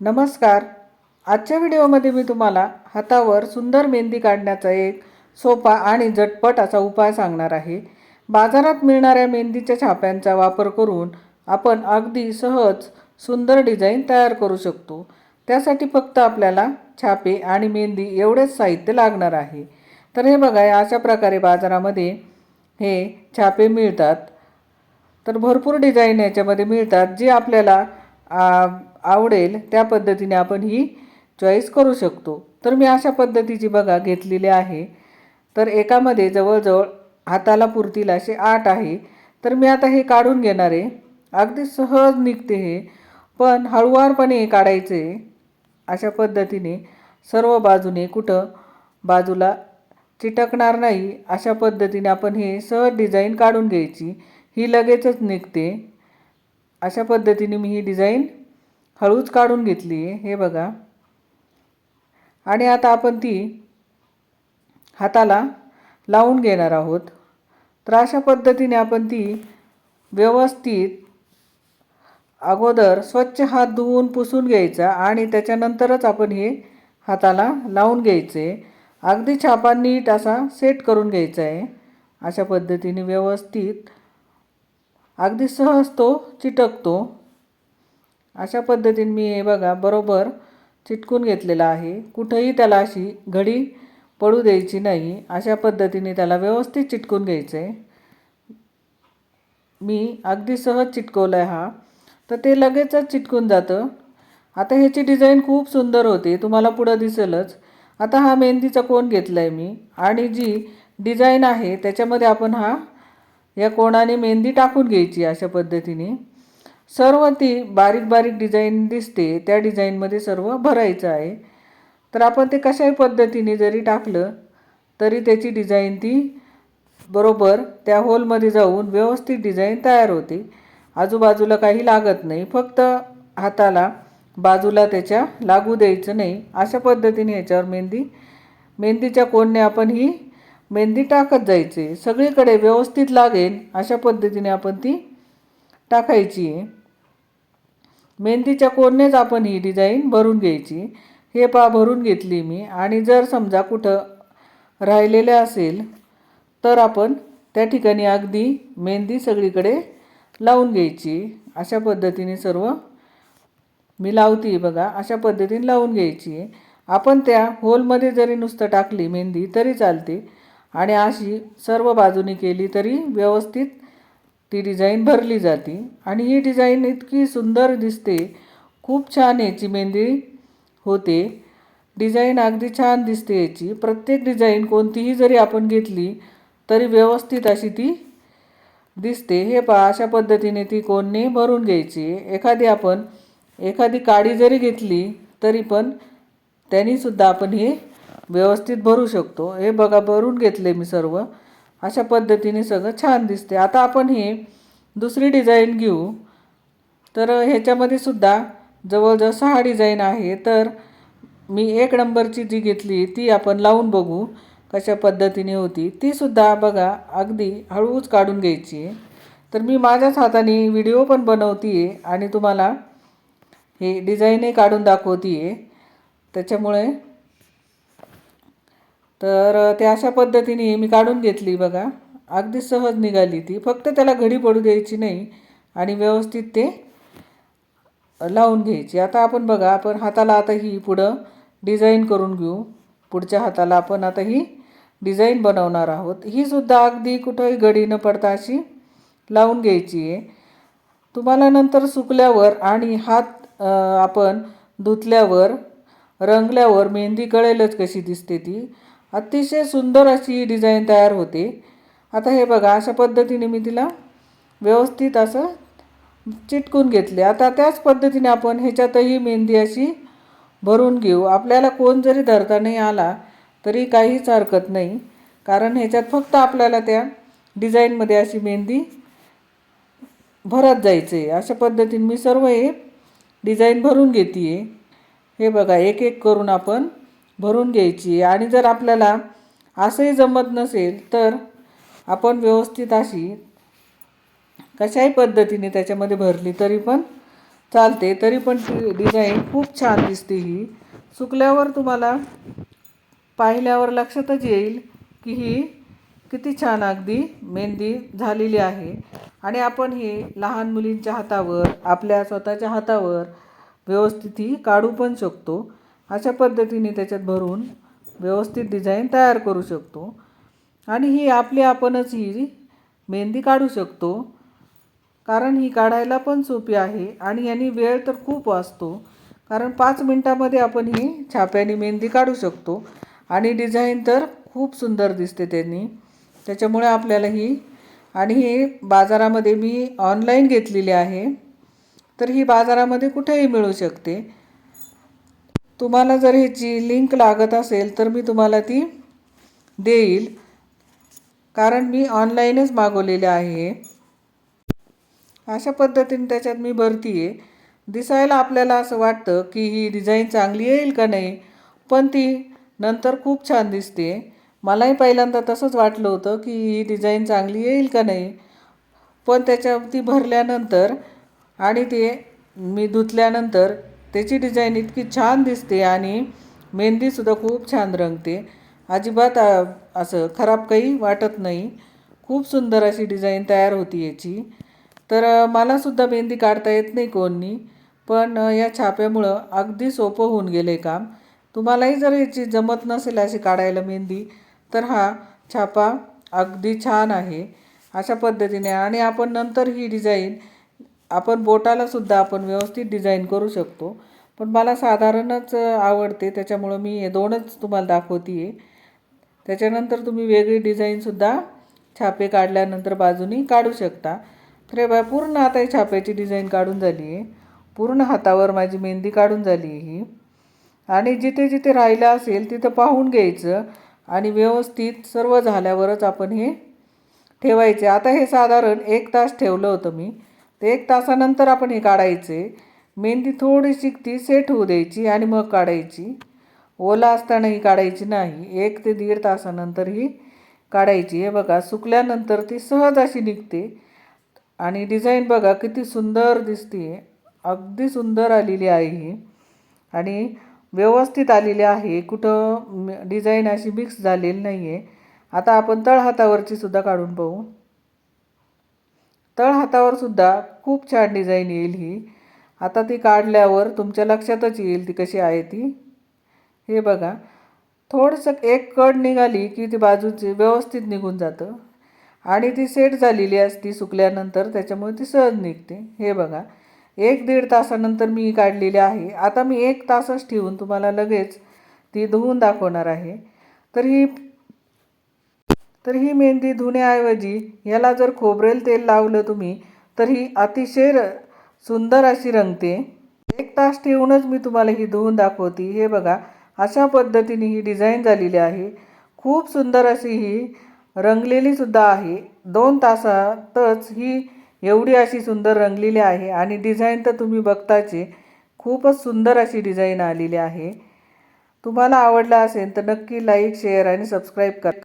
नमस्कार. आजच्या व्हिडिओमध्ये मी तुम्हाला हातावर सुंदर मेहंदी काढण्याचा एक सोपा आणि झटपट असा उपाय सांगणार आहे. बाजारात मिळणाऱ्या मेहंदीच्या छाप्यांचा वापर करून आपण अगदी सहज सुंदर डिझाईन तयार करू शकतो. त्यासाठी फक्त आपल्याला छापे आणि मेहंदी एवढेच साहित्य लागणार आहे. तर हे बघा अशा प्रकारे बाजारामध्ये हे छापे मिळतात. तर भरपूर डिझाईन याच्यामध्ये मिळतात जे आपल्याला आवडेल त्या पद्धतीने आपण ही चॉईस करू शकतो. तर मी अशा पद्धतीची बघा घेतलेली आहे. तर एकामध्ये जवळजवळ हाताला पुरतील असे आठ आहे. तर मी आता हे काढून घेणार आहे. अगदी सहज निघते हे. पण हळुवारपणे हे काढायचे. अशा पद्धतीने सर्व बाजूने कुठं बाजूला चिटकणार नाही अशा पद्धतीने आपण हे सहज डिझाईन काढून घ्यायची. ही लगेचच निघते. अशा पद्धतीने मी ही डिझाईन हळूच काढून घेतली आहे. हे बघा. आणि आता आपण ती हाताला लावून घेणार आहोत. तर अशा पद्धतीने आपण ती व्यवस्थित अगोदर स्वच्छ हात धुवून पुसून घ्यायचा आणि त्याच्यानंतरच आपण हे हाताला लावून घ्यायचे. अगदी छापा नीट असा सेट करून घ्यायचा आहे. अशा पद्धतीने व्यवस्थित. अगदी सहज तो चिटकतो. अशा पद्धतीने मी हे बघा बरोबर चिटकून घेतलेला आहे. कुठंही त्याला अशी घडी पडू द्यायची नाही. अशा पद्धतीने त्याला व्यवस्थित चिटकून घ्यायचं आहे मी अगदी सहज चिटकवलं आहे हा. तर ते लगेचच चिटकून जातं. आता ह्याची डिझाईन खूप सुंदर होते. तुम्हाला पुढं दिसेलच. आता हा मेहंदीचा कोण घेतला आहे मी. आणि जी डिझाईन आहे त्याच्यामध्ये आपण हा या कोणाने मेहंदी टाकून घ्यायची अशा पद्धतीने. सर्व ती बारीक बारीक डिझाईन दिसते त्या डिझाईनमध्ये सर्व भरायचं आहे. तर आपण ते कशाही पद्धतीने जरी टाकलं तरी त्याची डिझाईन ती बरोबर त्या होलमध्ये जाऊन व्यवस्थित डिझाईन तयार होते. आजूबाजूला काही लागत नाही फक्त हाताला बाजूला त्याच्या लागू द्यायचं नाही. अशा पद्धतीने ह्याच्यावर मेहंदी मेहंदीच्या कोणने आपण ही मेहंदी टाकत जायचे. सगळीकडे व्यवस्थित लागेल अशा पद्धतीने आपण ती टाकायची आहे. मेहंदीच्या कोणनेच आपण ही डिझाईन भरून घ्यायची. हे पा भरून घेतली मी. आणि जर समजा कुठं राहिलेले असेल तर आपण त्या ठिकाणी अगदी मेहंदी सगळीकडे लावून घ्यायची. अशा पद्धतीने सर्व मी लावते बघा. अशा पद्धतीने लावून घ्यायची. आहे आपण त्या होलमध्ये जरी नुसतं टाकली मेहंदी तरी चालते. आणि अशी सर्व बाजूनी केली तरी व्यवस्थित ती डिझाईन भरली जाते आणि ही डिझाईन इतकी सुंदर दिसते. खूप छान याची मेहंदी होते. डिझाईन अगदी छान दिसते याची. प्रत्येक डिझाईन कोणतीही जरी आपण घेतली तरी व्यवस्थित अशी ती दिसते. हे पहा अशा पद्धतीने ती कोणने भरून घ्यायची. एखादी आपण एखादी काडी जरी घेतली तरी पण त्यांनीसुद्धा आपण हे व्यवस्थित भरू शकतो. हे बघा भरून घेतले मी सर्व. अशा पद्धतीने सगळं छान दिसते. आता आपण हे दुसरी डिझाईन घेऊ. तर ह्याच्यामध्ये सुद्धा जवळजवळ सहा डिझाईन आहे. तर मी एक नंबरची जी घेतली ती आपण लावून बघू कशा पद्धतीने होती. तीसुद्धा बघा अगदी हळूच काढून घ्यायची आहे. तर मी माझ्याच हाताने व्हिडिओ पण बनवते आहे आणि तुम्हाला हे डिझाईनही काढून दाखवते आहे त्याच्यामुळे तर ते अशा पद्धतीने मी काढून घेतली बघा. अगदी सहज निघाली ती. फक्त त्याला घडी पडू द्यायची नाही आणि व्यवस्थित ते लावून घ्यायची. आता आपण बघा आपण हाताला आता ही पुढं डिझाईन करून घेऊ. पुढच्या हाताला आपण आता ही डिझाईन बनवणार आहोत. ही सुद्धा अगदी कुठंही घडी न पडता अशी लावून घ्यायची आहे. तुम्हाला नंतर सुकल्यावर आणि हात आपण धुतल्यावर रंगल्यावर मेहंदी कळेलच कशी दिसते ती. अतिशय सुंदर अशी ही डिझाईन तयार होते. आता हे बघा अशा पद्धतीने मी तिला व्यवस्थित असं चिटकून घेतले. आता त्याच पद्धतीने आपण ह्याच्यातही मेहंदी अशी भरून घेऊ. आपल्याला कोण जरी धरता नाही आला तरी काहीच हरकत नाही. कारण ह्याच्यात फक्त आपल्याला त्या डिझाईनमध्ये अशी मेहंदी भरत जायचं. आहे अशा पद्धतीने मी सर्व हे डिझाईन भरून घेते आहे हे बघा एक एक करून आपण भरून घ्यायची. आणि जर आपल्याला असंही जमत नसेल तर आपण व्यवस्थित अशी कशाही पद्धतीने त्याच्यामध्ये भरली तरी पण चालते. तरी पण ती डिझाईन खूप छान दिसते ही. सुकल्यावर तुम्हाला पाहिल्यावर लक्षातच येईल की ही किती छान अगदी मेहंदी झालेली आहे. आणि आपण ही लहान मुलींच्या हातावर आपल्या स्वतःच्या हातावर व्यवस्थित ही काढू पण शकतो. अशा पद्धतीने त्याच्यात भरून व्यवस्थित डिझाईन तयार करू शकतो. आणि ही आपली आपणच ही मेहंदी काढू शकतो. कारण ही काढायला पण सोपी आहे आणि यांनी वेळ तर खूप वाचतो. कारण पाच मिनटामध्ये आपण ही छाप्याने मेहंदी काढू शकतो. आणि डिझाईन तर खूप सुंदर दिसते त्यांनी. त्याच्यामुळे आपल्याला ही आणि ही बाजारामध्ये मी ऑनलाईन घेतलेली आहे. तर ही बाजारामध्ये कुठेही मिळू शकते. तुम्हाला जर ह्याची लिंक लागत असेल तर मी तुम्हाला ती देईल. कारण मी ऑनलाईनच मागवलेले आहे. अशा पद्धतीने त्याच्यात मी भरती आहे. दिसायला आपल्याला असं वाटतं की ही डिझाईन चांगली येईल का नाही पण ती नंतर खूप छान दिसते. मलाही पहिल्यांदा तसंच वाटलं होतं की ही डिझाईन चांगली येईल का नाही पण त्याच्या ती भरल्यानंतर आणि ते मी धुतल्यानंतर त्याची डिझाईन इतकी छान दिसते आणि मेहंदीसुद्धा खूप छान रंगते. अजिबात असं खराब काही वाटत नाही. खूप सुंदर अशी डिझाईन तयार होती याची. तर मलासुद्धा मेहंदी काढता येत नाही कोणी पण या छाप्यामुळं अगदी सोपं होऊन गेलं आहे काम. तुम्हालाही जर याची जमत नसेल अशी काढायला मेहंदी तर हा छापा अगदी छान आहे. अशा पद्धतीने आणि आपण नंतर ही डिझाईन आपण बोटालासुद्धा आपण व्यवस्थित डिझाईन करू शकतो. पण मला साधारणच आवडते. त्याच्यामुळं मी हे दोनच तुम्हाला दाखवते आहे त्याच्यानंतर तुम्ही वेगळी डिझाईनसुद्धा छापे काढल्यानंतर बाजूनी काढू शकता. तर हे पूर्ण आता ही छाप्याची डिझाईन काढून झाली आहे पूर्ण हातावर माझी मेहंदी काढून झाली आहे ही. आणि जिथे जिथे राहिलं असेल तिथं पाहून घ्यायचं आणि व्यवस्थित सर्व झाल्यावरच आपण हे ठेवायचे. आता हे साधारण एक तास ठेवलं होतं मी. ते एक तासानंतर आपण हे काढायचे. मेहंदी थोडीशी ती सेट होऊ द्यायची आणि मग काढायची. ओला असताना ही काढायची नाही. एक ते दीड तासानंतर ही काढायची. हे बघा सुकल्यानंतर ती सहज अशी निघते. आणि डिझाईन बघा किती सुंदर दिसते अगदी सुंदर आलेली आहे ही. आणि व्यवस्थित आलेली आहे. कुठं डिझाईन अशी मिक्स झालेली नाही आहे आता आपण तळहातावरची सुद्धा काढून पाहू. तळहातावर सुद्धा खूप छान डिझाईन येईल ही. आता ती काढल्यावर तुमच्या लक्षातच येईल ती कशी आहे ती. हे बघा. थोडंसं एक कड निघाली की ती बाजूची व्यवस्थित निघून जातं. आणि ती सेट झालेली असती सुकल्यानंतर त्याच्यामुळे ती सहज निघते. हे बघा. एक दीड तासानंतर मी काढलेली आहे. आता मी एक तासच ठेवून तुम्हाला लगेच ती धुवून दाखवणार आहे. तर ही तर ही मेहंदी धुण्याऐवजी याला जर खोबरेल तेल लावलं तुम्ही तर ही अतिशय सुंदर अशी रंगते. एक तास ठेवूनच मी तुम्हाला ही धुवून दाखवते. हे बघा अशा पद्धतीने ही डिझाईन झालेली आहे. खूप सुंदर अशी ही रंगलेली सुद्धा आहे. दोन तासातच ही एवढी अशी सुंदर रंगलेली आहे आणि डिझाईन तर तुम्ही बघताचे खूपच सुंदर अशी डिझाईन आलेली आहे. तुम्हाला आवडला असेल तर नक्की लाईक शेअर आणि सबस्क्राईब करा.